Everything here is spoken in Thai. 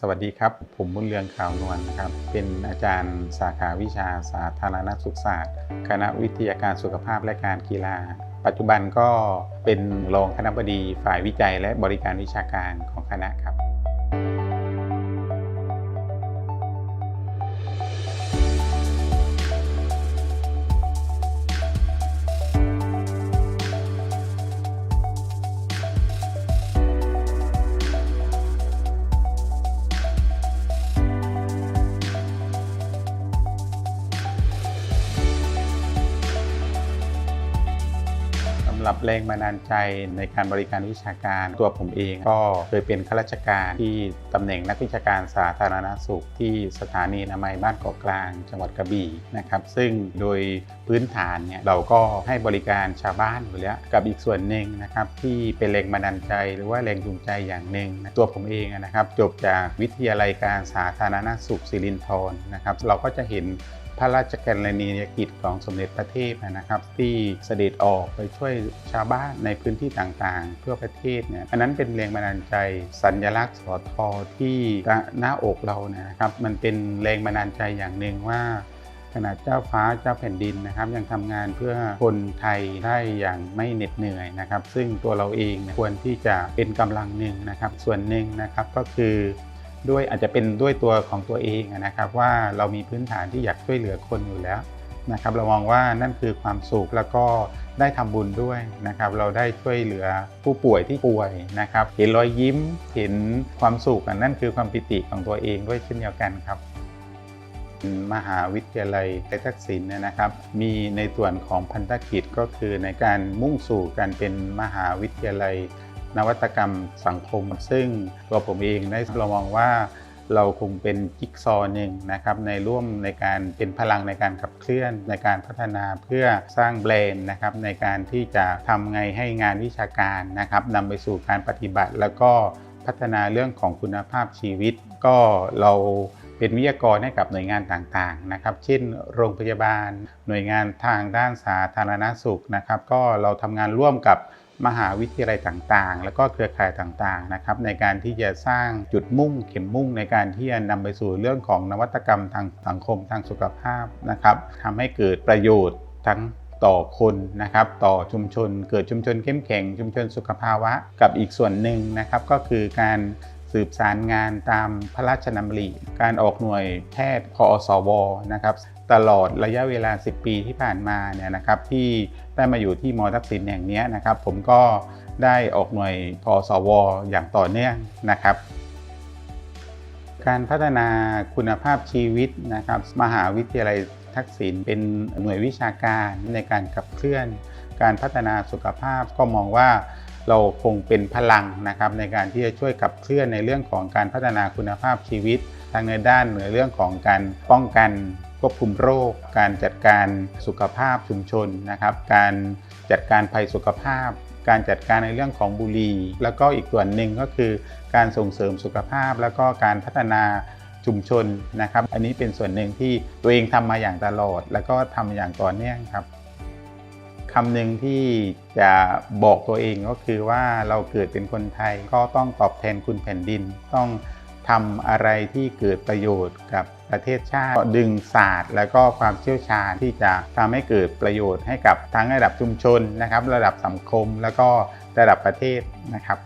สวัสดีครับ ผมบุญเรืองข่าวนวลนะครับ เป็นอาจารย์สาขาวิชาสาธารณสุขศาสตร์ คณะวิทยาการสุขภาพและการกีฬา ปัจจุบันก็เป็นรองคณบดีฝ่ายวิจัยและบริการวิชาการของคณะครับ รับแรงบันดาลใจในการบริการวิชาการ ตัวผมเองก็เคยเป็นข้าราชการที่ตำแหน่งนักวิชาการสาธารณสุข ที่สถานีนามัยบ้านเกาะกลาง จังหวัดกระบี่นะครับ ซึ่งโดยพื้นฐานเนี่ยเราก็ให้บริการชาวบ้านอยู่แล้วกับอีกส่วนหนึ่งนะครับที่เป็นแรงบันดาลใจ หรือว่าแรงจูงใจอย่างหนึ่งตัวผมเองนะครับ จบจากวิทยาลัยการสาธารณสุขศิรินทรนะครับ เราก็จะเห็น พระราชกรณียกิจของสมเด็จพระเทพนะครับ ที่เสด็จออกไปช่วยชาวบ้านในพื้นที่ต่างๆทั่วประเทศเนี่ยอันนั้นเป็นแรงบันดาลใจสัญลักษณ์สอทอที่หน้าอกเรานะครับ มันเป็นแรงบันดาลใจอย่างหนึ่งว่าขนาดเจ้าฟ้าเจ้าแผ่นดินนะครับ ยังทำงานเพื่อคนไทยได้อย่างไม่เหน็ดเหนื่อยนะครับ ซึ่งตัวเราเองควรที่จะเป็นกำลังหนึ่งนะครับ ส่วนหนึ่งนะครับก็คือ ด้วยอาจจะเป็นด้วยตัวของตัวเองนะครับ ว่าเรามีพื้นฐานที่อยากช่วยเหลือคนอยู่แล้วนะครับ เรามองว่านั่นคือความสุขแล้วก็ได้ทำบุญด้วยนะครับ เราได้ช่วยเหลือผู้ป่วยที่ป่วยนะครับ เห็นรอยยิ้มเห็นความสุขอันนั่นคือความปิติของตัวเองด้วยเช่นเดียวกันครับมหาวิทยาลัยไทยทักษิณนนะครับ มีในส่วนของพันธกิจก็คือในการมุ่งสู่การเป็นมหาวิทยาลัย นวัตกรรมสังคม ซึ่งตัวผมเองได้เรามองว่าเราคงเป็นจิ๊กซอหนึ่งนะครับในร่วมในการเป็นพลังในการขับเคลื่อนในการพัฒนาเพื่อสร้างแบรนด์นะครับในการที่จะทำไงให้งานวิชาการนะครับนำไปสู่การปฏิบัติ แล้วก็พัฒนาเรื่องของคุณภาพชีวิต ก็เราเป็นวิทยากรให้กับหน่วยงานต่างๆนะครับ เช่น โรงพยาบาล หน่วยงานทางด้านสาธารณสุขนะครับ ก็เราทำงานร่วมกับ มหาวิทยาลัยต่างๆ แล้วก็เครือข่ายต่างๆนะครับในการที่จะสร้างจุดมุ่งเข็มมุ่งในการที่จะนำไปสู่เรื่องของนวัตกรรมทางสังคมทางสุขภาพนะครับทำให้เกิดประโยชน์ทั้งต่อคนนะครับต่อชุมชน เกิดชุมชนเข้มแข็งชุมชนสุขภาวะกับอีกส่วนหนึ่งนะครับก็คือการ สืบสารงานตามพระราชดำริ การออกหน่วยแพทย์พอสวนะครับตลอดระยะเวลา 10 ปีที่ผ่านมาเนี่ยนะครับที่ได้มาอยู่ที่มอทักษิณแห่งนี้นะครับผมก็ได้ออกหน่วยพอสวอย่างต่อเนื่องนะครับการพัฒนาคุณภาพชีวิตนะครับมหาวิทยาลัยทักษิณเป็นหน่วยวิชาการในการขับเคลื่อน การพัฒนาสุขภาพก็มองว่า เราคงเป็นพลังนะครับในการที่จะช่วยขับเคลื่อนในเรื่องของการพัฒนาคุณภาพชีวิตทางในด้านในเรื่องของการป้องกันควบคุมโรค การจัดการสุขภาพชุมชนนะครับ การจัดการภัยสุขภาพ การจัดการในเรื่องของบุหรี่ แล้วก็อีกส่วนหนึ่งก็คือ การส่งเสริมสุขภาพ แล้วก็การพัฒนาชุมชนนะครับ อันนี้เป็นส่วนหนึ่งที่ตัวเองทำมาอย่างตลอด แล้วก็ทำอย่างต่อเนื่องครับ คำหนึ่งที่จะบอกตัวเองก็คือว่าเราเกิดเป็นคนไทยก็ต้องตอบแทนคุณแผ่นดิน ต้องทำอะไรที่เกิดประโยชน์กับประเทศชาติดึงศาสตร์ และก็ความเชี่ยวชาญที่จะทำให้เกิดประโยชน์ให้กับทั้งระดับชุมชนนะครับ ระดับสังคมแล้วก็ระดับประเทศนะครับ